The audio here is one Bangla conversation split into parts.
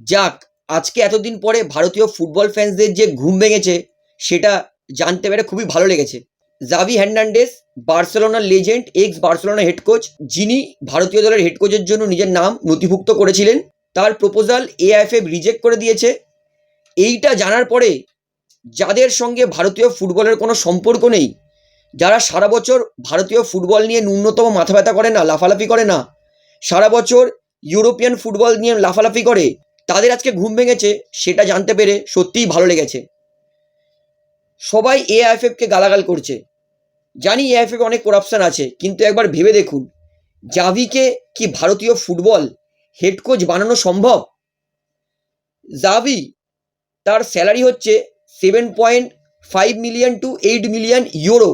যাক, আজকে এতদিন পরে ভারতীয় ফুটবল ফ্যান্সদের যে ঘুম ভেঙেছে, সেটা জানতে পেরে খুবই ভালো লেগেছে। জাভি হ্যান্ডান্ডেস বার্সেলোনার legend ex Barcelona head coach যিনি ভারতীয় দলের হেড কোচের জন্য নিজের নাম নথিভুক্ত করেছিলেন, তার প্রপোজাল এআইএফএফ রিজেক্ট করে দিয়েছে। এইটা জানার পরে যাদের সঙ্গে ভারতীয় ফুটবলের কোনো সম্পর্ক নেই, যারা সারা বছর ভারতীয় ফুটবল নিয়ে ন্যূনতম মাথা ব্যথা করে না, লাফালাফি করে না, সারা বছর ইউরোপিয়ান ফুটবল নিয়ে লাফালাফি করে তাদের আজকে ঘুম ভেঙেছে, সেটা জানতে পেরে সত্যিই ভালো লেগেছে। সবাই এআইএফএফকে গালাগাল করছে। জানি এআইএফএফ অনেক করাপশন আছে, কিন্তু একবার ভেবে দেখুন জাভিকে কি ভারতীয় ফুটবল হেড কোচ বানানো সম্ভব? জাভি, তার স্যালারি হচ্ছে seven point five million to eight million euro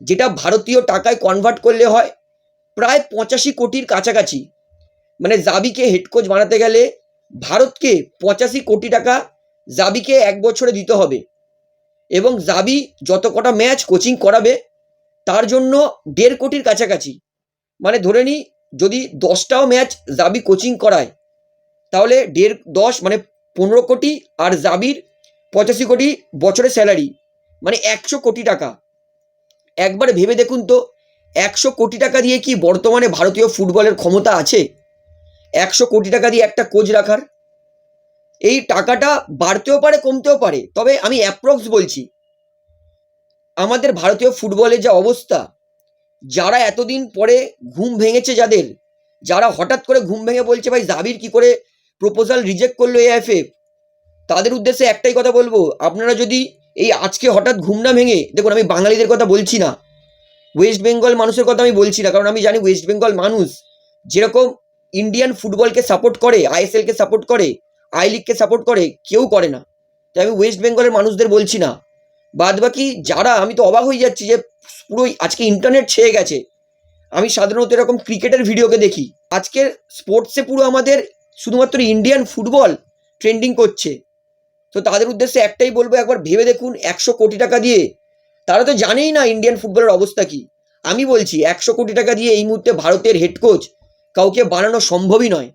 যেটা ভারতীয় টাকায় কনভার্ট করলে হয় প্রায় পঁচাশি কোটির কাছাকাছি। মানে জাবিকে হেড কোচ বানাতে গেলে ভারতকে পঁচাশি কোটি টাকা জাবিকে এক বছরে দিতে হবে। এবং জাবি যত কটা ম্যাচ কোচিং করাবে, তার জন্য দেড় কোটির কাছাকাছি। মানে ধরে নিই, যদি দশটাও ম্যাচ জাবি কোচিং করায়, তাহলে দেড়, দশ মানে পনেরো কোটি আর জাবির পঁচাশি কোটি বছরে স্যালারি মানে একশো কোটি টাকা। একবার ভেবে দেখুন তো, একশো কোটি টাকা দিয়ে কি বর্তমানে ভারতীয় ফুটবলের ক্ষমতা আছে? একশো কোটি টাকা দিয়ে একটা কোচ রাখার? এই টাকাটা বাড়তেও পারে, কমতেও পারে। তবে আমি অ্যাপ্রক্স বলছি, আমাদের ভারতীয় ফুটবলের যা অবস্থা, যারা এতদিন পরে ঘুম ভেঙেছে যাদের, যারা হঠাৎ করে ঘুম ভেঙে বলছে, ভাই, জাবির কি করে প্রপোজাল রিজেক্ট করল এএফএফ তাদের উদ্দেশ্যে একটাই কথা বলব, আপনারা যদি এই আজকে হঠাৎ ঘুম না ভেঙে, দেখুন, আমি বাঙালিদের কথা বলছি না ওয়েস্ট বেঙ্গল মানুষের কথা আমি বলছি না, কারণ আমি জানি ওয়েস্ট বেঙ্গল মানুষ, যেরকম ইন্ডিয়ান ফুটবলকে সাপোর্ট করে আইএসএলকে সাপোর্ট করে আই লিগকে সাপোর্ট করে, কেউ করে না। তাই আমি ওয়েস্ট বেঙ্গলের মানুষদের বলছি না। বাদ বাকি যারা, আমি তো অবাক হয়ে যাচ্ছি যে পুরো আজকে ইন্টারনেট ছেয়ে গেছে। আমি সাধারণত এরকম ক্রিকেটের ভিডিওকে দেখি। আজকের স্পোর্টসে পুরো আমাদের শুধুমাত্র ইন্ডিয়ান ফুটবল ট্রেন্ডিং করছে। তো তাদের উদ্দেশ্যে একটাই বলব, একবার ভেবে দেখুন, একশো কোটি টাকা দিয়ে। তারা তো জানেই না ইন্ডিয়ান ফুটবলের অবস্থা কি। আমি বলছি, একশো কোটি টাকা দিয়ে এই মুহূর্তে ভারতের হেড কোচ কাউকে বানানো সম্ভবই নয়।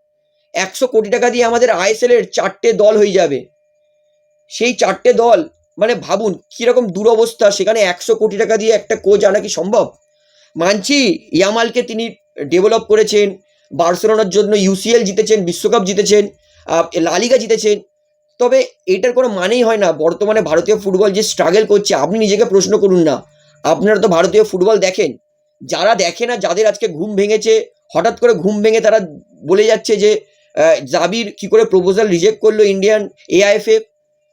একশো কোটি টাকা দিয়ে আমাদের আইএসএল এর চারটে দল হয়ে যাবে। সেই চারটে দল মানে ভাবুন কীরকম দুরবস্থা, সেখানে একশো কোটি টাকা দিয়ে একটা কোচ আনা কি সম্ভব? মানছি ইয়ামালকে তিনি ডেভেলপ করেছেন, বার্সেলোনার জন্য ইউসিএল জিতেছেন, বিশ্বকাপ জিতেছেন লালিগা জিতেছেন। তবে এটার কোনো মানেই হয় না, বর্তমানে ভারতীয় ফুটবল যে স্ট্রাগল করছে, আপনি নিজেকে প্রশ্ন করুন না। আপনারা তো ভারতীয় ফুটবল দেখেন। যারা দেখে না, যাদের আজকে ঘুম ভেঙেছে, হঠাৎ করে ঘুম ভেঙে তারা বলে যাচ্ছে যে জাবির কি করে প্রপোজাল রিজেক্ট করল ইন্ডিয়ান এআইএফএফ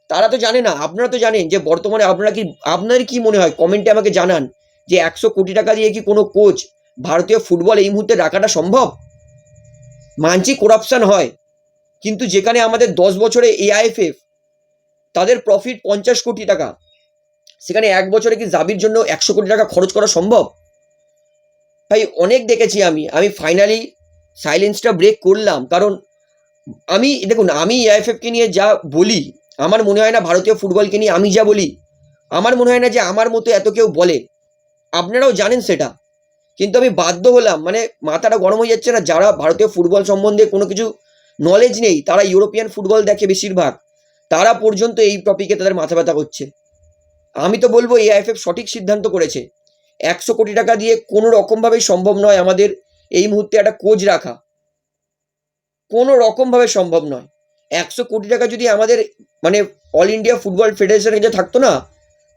তারা তো জানে না, আপনারা তো জানেন যে বর্তমানে আপনারা কি আপনার কি মনে হয়? কমেন্টে আমাকে জানান যে একশো কোটি টাকা দিয়ে কি কোনো কোচ ভারতীয় ফুটবল এই মুহূর্তে রাখাটা সম্ভব? মানছি করাপশন হয়, কিন্তু যেখানে আমাদের দশ বছরে এআইএফএফ তাদের প্রফিট পঞ্চাশ কোটি টাকা। সেখানে এক বছরে কি জাবির জন্য একশো কোটি টাকা খরচ করা সম্ভব? ভাই, অনেক দেখেছি আমি। আমি ফাইনালি সাইলেন্সটা ব্রেক করলাম, কারণ আমি, দেখুন, আমি এআইএফএফকে নিয়ে যা বলি, আমার মনে হয় না ভারতীয় ফুটবলকে নিয়ে আমি যা বলি, আমার মনে হয় না যে আমার মতো এত কেউ বলে। আপনারাও জানেন সেটা। কিন্তু আমি বাধ্য হলাম মানে মাথাটা গরম হয়ে যাচ্ছে না, যারা ভারতীয় ফুটবল সম্বন্ধে কোনো কিছু নলেজ নেই, তারা ইউরোপিয়ান ফুটবল দেখে বেশিরভাগ, তারা পর্যন্ত এই টপিকে তাদের মাথা ব্যথা করছে। আমি তো বলব এআইএফএফ সঠিক সিদ্ধান্ত করেছে। একশো কোটি টাকা দিয়ে কোনো রকমভাবেই সম্ভব নয় আমাদের এই মুহূর্তে একটা কোচ রাখা। কোনো রকমভাবে সম্ভব নয়। একশো কোটি টাকা যদি আমাদের মানে অল ইন্ডিয়া ফুটবল ফেডারেশনের কাছে থাকতো না,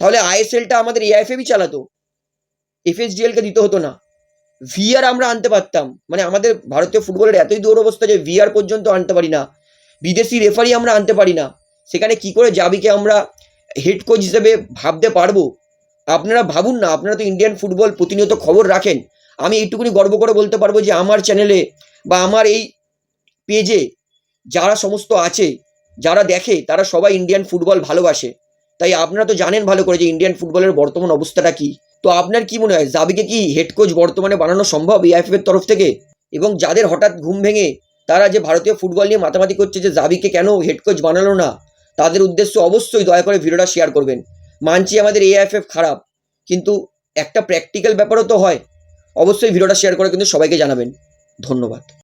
তাহলে আইএসএলটা আমাদের এআইএফএফই চালাতো। এফএসডিএলকে দিতে হতো না। ভিআর আমরা আনতে পারতাম। মানে আমাদের ভারতীয় ফুটবলের এতই দুরবস্থা যে ভিআর পর্যন্ত আনতে পারি না। বিদেশি রেফারি আমরা আনতে পারি না। সেখানে কি করে জাবিকে আমরা হেড কোচ হিসেবে ভাবতে পারব? আপনারা ভাবুন না, আপনারা তো ইন্ডিয়ান ফুটবল প্রতিনিয়ত খবর রাখেন। আমি এইটুকুনি গর্ব করে বলতে পারব যে আমার চ্যানেলে বা আমার এই পেজে যারা সমস্ত আছে, যারা দেখে, তারা সবাই ইন্ডিয়ান ফুটবল ভালোবাসে। তাই আপনারা তো জানেন ভালো করে যে ইন্ডিয়ান ফুটবলের বর্তমান অবস্থাটা কি। তো আপনার কি মনে হয়, জাবিকে কি হেড কোচ বর্তমানে বানানো সম্ভব এআইএফএফ এর তরফ থেকে? এবং যাদের হঠাৎ ঘুম ভেঙে তারা যে ভারতীয় ফুটবল নিয়ে মাতামাতি করছে যে জাবিকে কেন হেড কোচ বানালো না, তাদের উদ্দেশ্য অবশ্যই দয়া করে ভিডিওটা শেয়ার করবেন। মানছি আমাদের এআইএফএফ খারাপ, কিন্তু একটা প্র্যাকটিক্যাল ব্যাপারও তো হয়। অবশ্যই ভিডিওটা শেয়ার করে কিন্তু সবাইকে জানাবেন। ধন্যবাদ।